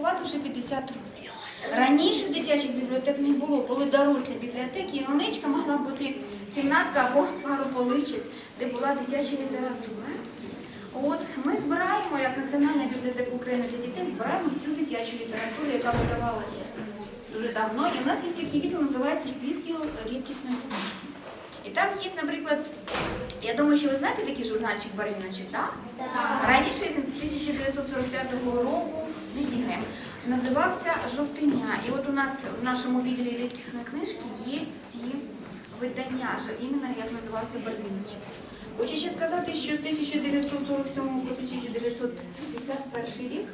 започаткувати вже 50 років. Раніше дитячих бібліотек не було, були дорослі бібліотеки, і онечка могла бути кімнатка або пару поличок, де була дитяча література. От ми збираємо, як Національна бібліотека України для дітей, збираємо всю дитячу літературу, яка видавалася дуже давно. І в нас є такий відділ, називається відділ рідкісної книжки. І там є, наприклад, я думаю, що ви знаєте такий журнальчик Барвіночок, так? Раніше він 1945 року «Флігем» називався Жовтиня. І от у нас в нашому відділі рідкісної книжки є ці видання, що іменно як називався Барвіночок. Хочу ще сказати, що з 1947 по 1951 рік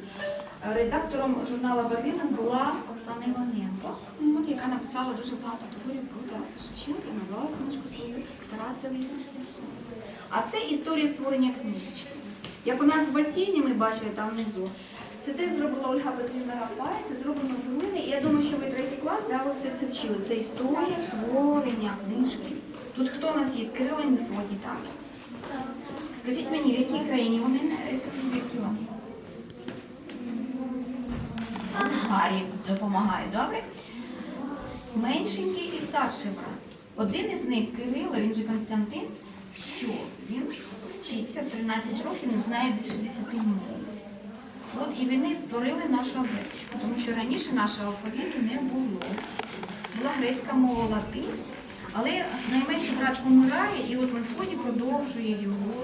редактором журналу Барвінок була Оксана Іваненко, ну, яка написала дуже багато творів про Тараса Шевченка і назвала книжку свою Тарасові. А це історія створення книжечки. Як у нас в басейні ми бачили там внизу, це теж зробила Ольга Петрівна Рафай, це зроблено з глини. І я думаю, що ви третій клас, да, ви все це вчили. Це історія створення книжки. Тут хто у нас є? Кирило Мефодій, так? Скажіть мені, в якій країні вони звідки вони? Гаррі допомагає, добре? Меншенький і старший брат. Один із них, Кирило, він же Константин, що він вчиться в 13 років, не знає більше 10 мов. От і вони створили нашу абеточку, тому що раніше нашого алфавіту не було. Була грецька мова латин, але найменший брат помирає, і от Мефодій продовжує його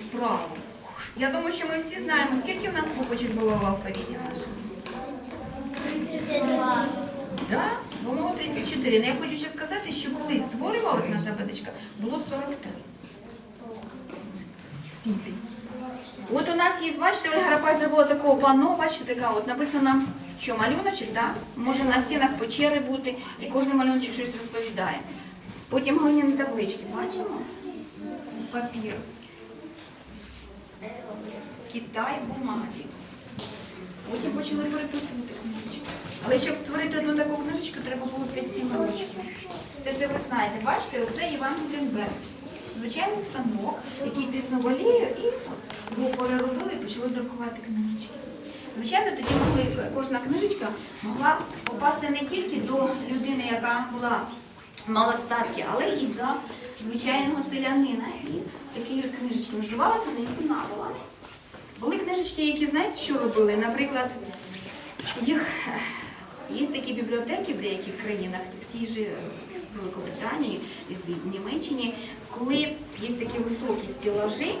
справу. Я думаю, що ми всі знаємо, скільки в нас буквочок було в алфавіті нашому. Да? Було 34. Ну, я хочу ще сказати, що коли створювалась наша абеточка, було 43. Стіпень. От у нас є, бачите, Ольга Рапай зробила такого панно, бачите, така от написано, що малюночок, да? може на стінах печери бути, і кожен малюночок щось розповідає. Потім глиняні таблички, бачимо? Папір. Китай бумаги. Потім почали переписувати книжечки. Але щоб створити одну таку книжечку, треба було 5-7 років. Це, це ви знаєте, бачите, оце Іван Гутенберг. Звичайний станок, який тиснув олію переробили почали друкувати книжечки. Звичайно, тоді могли, кожна книжечка могла попасти не тільки до людини, яка була мала статки, але і до звичайного селянина. І такі книжечки називалися вони «Кунавола». Були книжечки, які знаєте, що робили? Наприклад, їх є такі бібліотеки в деяких країнах, в тій же Великобританії, в Німеччині, коли є такі високі стелажі,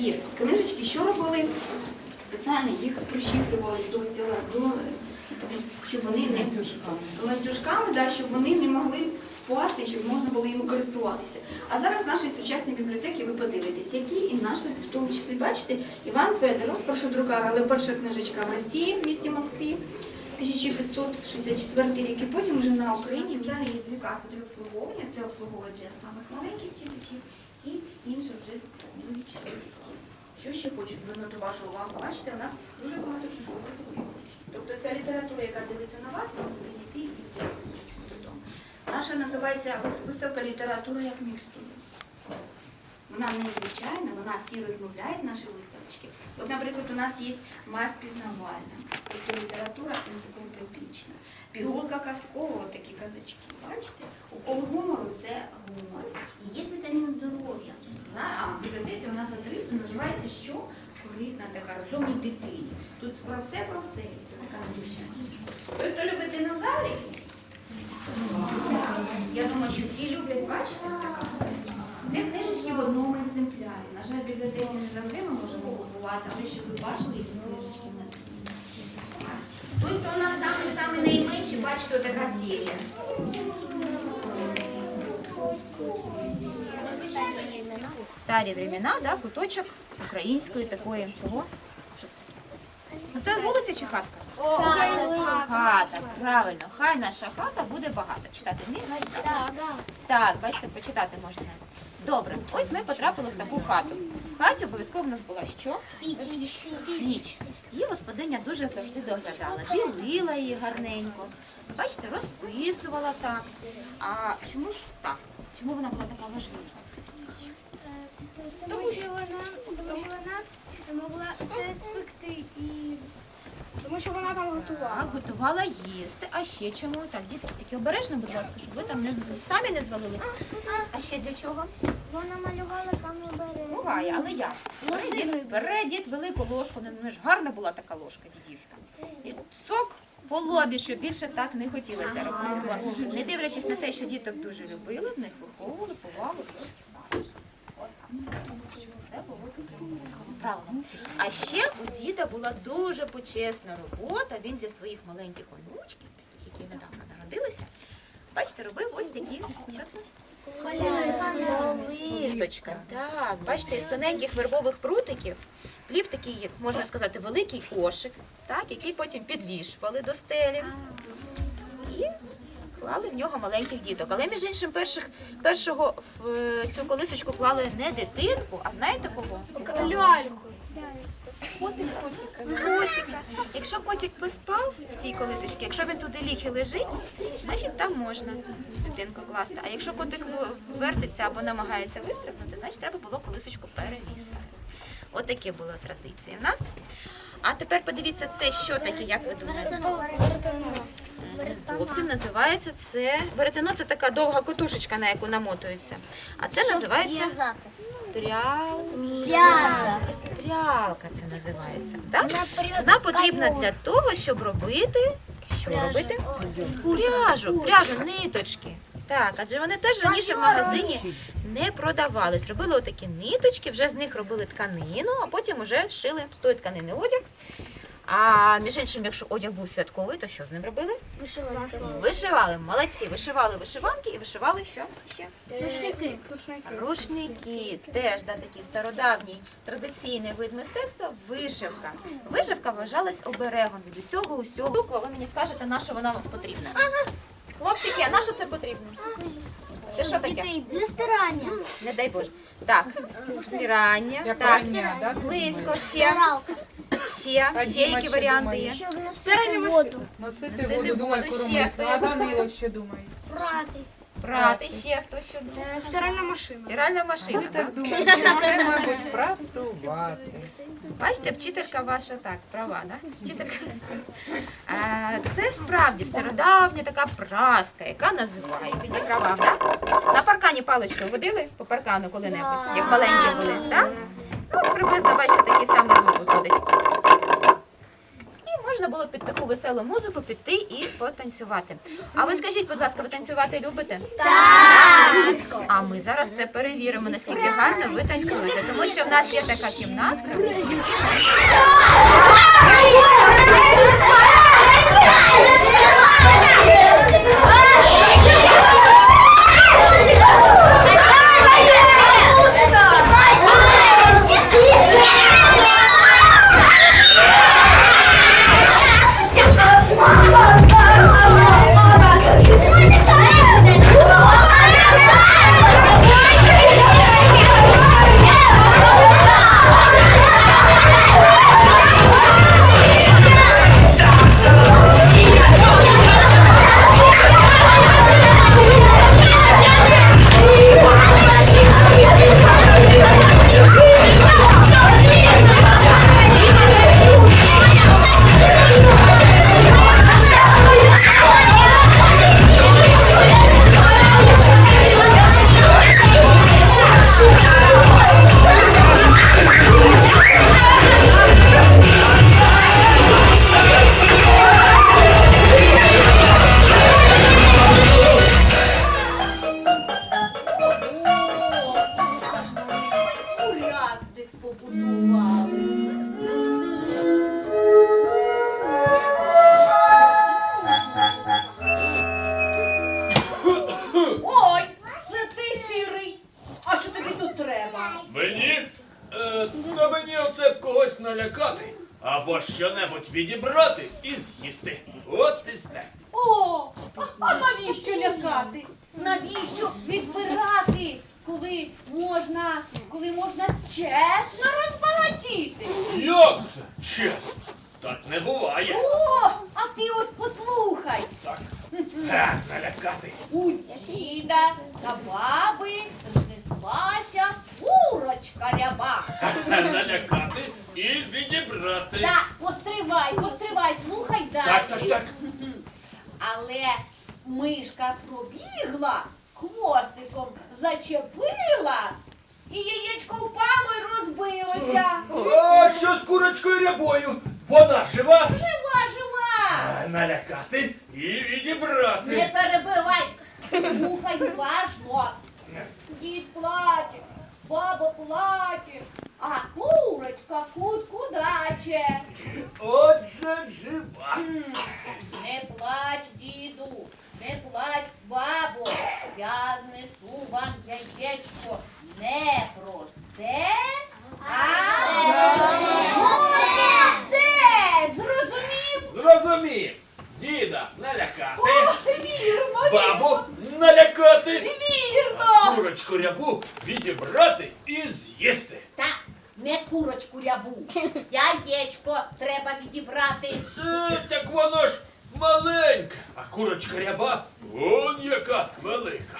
і книжечки, що робили? Спеціально їх прищіплювали до стіла, до щоб вони не ланцюжками, да, щоб вони не могли впасти, щоб можна було їм користуватися. А зараз наші сучасні бібліотеки, ви подивитесь, які і наші, в тому числі, бачите, Іван Федоров, першодрукар, але перша книжечка в Росії в місті Москві. 1564 рік, і потім вже на Україні взагалі є дві кафедри обслуговування, це обслуговує для самих маленьких читачів і інше вже другі читачі. Що ще хочу звернути вашу увагу? Бачите, у нас дуже багато книжкових виставочок. Тобто вся література, яка дивиться на вас, може підійти і взяти книжку додому. Наша називається виставка література як мікстура. Вона незвичайна, вона всі розмовляють наші виставочки. От, наприклад, у нас є мас пізнавальна, тобто література енциклопедична, пігулка казкова, такі казачки. Бачите? Укол гумору це гумор. І є вітамін здоров'я. А бібліотеці у нас адреса називається що? Корисна така розумні дитині. Тут про все про все. Це така надзвичайна. Ви хто любить динозаврів? Я думаю, що всі люблять, бачите, така. Це книжечки в одному екземплярі. На жаль, в бібліотеці не завжди ми можемо купувати, але щоб ви бачили, які книжечки в нас є. Тут це у нас саме, найменші, бачите, така серія. старі времена, да, куточок української такої. Чого? Це? Це вулиця чи хатка? Хата, правильно. Хай наша хата буде багата. Читати вмієш? Так, бачите, почитати можна. Добре, ось ми потрапили в таку хату. В хаті обов'язково в нас була що? Піч. Її господиня дуже завжди доглядала. Білила її гарненько. Бачите, розписувала так. А чому ж так? Чому вона була така важлива? Тому що вона, тому вона могла все спекти і Тому що вона там готувала. Так, готувала їсти. А ще чому? Так, дітки, тільки обережно, будь ласка, щоб ви там не зв- самі не звалились. А ще для чого? Вона малювала там оберег. Буває, але як? Бере дід, бере дід велику ложку, ну ж гарна була така ложка дідівська. І сок по лобі, що більше так не хотілося робити. Бо Не дивлячись на те, що діток дуже любили, в них виховували, повагу, щось. Це було таке обов'язково правило. А ще у діда була дуже почесна робота. Він для своїх маленьких онучків, таких, які недавно народилися, бачите, робив ось такі. Що це? Колисочка. Так, бачите, із тоненьких вербових прутиків плів такий, як можна сказати, великий кошик, так, який потім підвішували до стелі клали в нього маленьких діток. Але між іншим, перших, першого в цю колисочку клали не дитинку, а знаєте кого? Ляльку. Котика. Якщо котик поспав в цій колисочці, якщо він туди ліг і лежить, значить там можна дитинку класти. А якщо котик вертиться або намагається вистрибнути, значить треба було колисочку перевісити. Отакі були традиції в нас. А тепер подивіться, це що таке, як ви думаєте? Зовсім називається це. Веретено це така довга котушечка, на яку намотується. А це називається прял... прялка. Це називається. Так? Вона потрібна для того, щоб робити. Що робити? Пряжу, пряжу, ниточки. Так, адже вони теж раніше в магазині не продавались. Робили отакі ниточки, вже з них робили тканину, а потім вже шили з тої тканини одяг. А між іншим, якщо одяг був святковий, то що з ним робили? Вишивали, молодці, вишивали вишиванки і вишивали що ще? Рушники. Рушники теж да, такий стародавній традиційний вид мистецтва вишивка. Вишивка вважалась оберегом від усього усього. Ви мені скажете, на що вона вам потрібна? Хлопчики, а на що це потрібно? Це що таке? Для стирання. Не дай Боже. Так, стирання, так, близько, ще, ще, ще які варіанти є? Щоб носити воду. Носити Носити воду, думаю, воду, ще. А Данило що думає? Прати. Прати, ще хто що думає? Стиральна машина. Стиральна машина. так? Так думаю, що це, мабуть, прасувати. Бачите, вчителька ваша так, права, да? Вчителька. А, це справді стародавня така праска, яка називає підігравав, да? На паркані паличкою водили по паркану коли-небудь, як маленькі були, так? Ну, приблизно, бачите, такий самий звук виходить. І можна було під таку веселу музику піти і потанцювати. А ви скажіть, будь ласка, ви танцювати любите? Так! А ми зараз це перевіримо, наскільки гарно ви танцюєте. Тому що в нас є така кімнатка. Мені? Е, та мені оце б когось налякати. Або щонебудь відібрати і з'їсти. От і все. О, а, а навіщо лякати? Навіщо відбирати, коли можна, коли можна чесно розбагатіти? Як це? Чесно. Так не буває. О, а ти ось послухай. Так. Га, налякати. У діда та баби знеслася курочка. Налякати і відібрати. Так, постривай, постривай, слухай. далі. Так, так, так. Але мишка пробігла, хвостиком зачепила, і яєчко впало і розбилося. А що з курочкою рябою? Вона жива? Жива, жива! А, Налякати і відібрати. Не перебивай! Слухай уважно. Дід плаче, баба плаче, а курочка кутку даче. Отже, жива. Не плач, діду, не плач, бабо. Я знесу вам яєчко не просте, а молоде. Зрозумів? Зрозумів. Діда налякати, бабу налякати, вірно. курочку рябу відібрати і з'їсти. Так, не курочку рябу. Яєчко треба відібрати. Е, так воно ж маленьке, а курочка ряба, вон яка велика.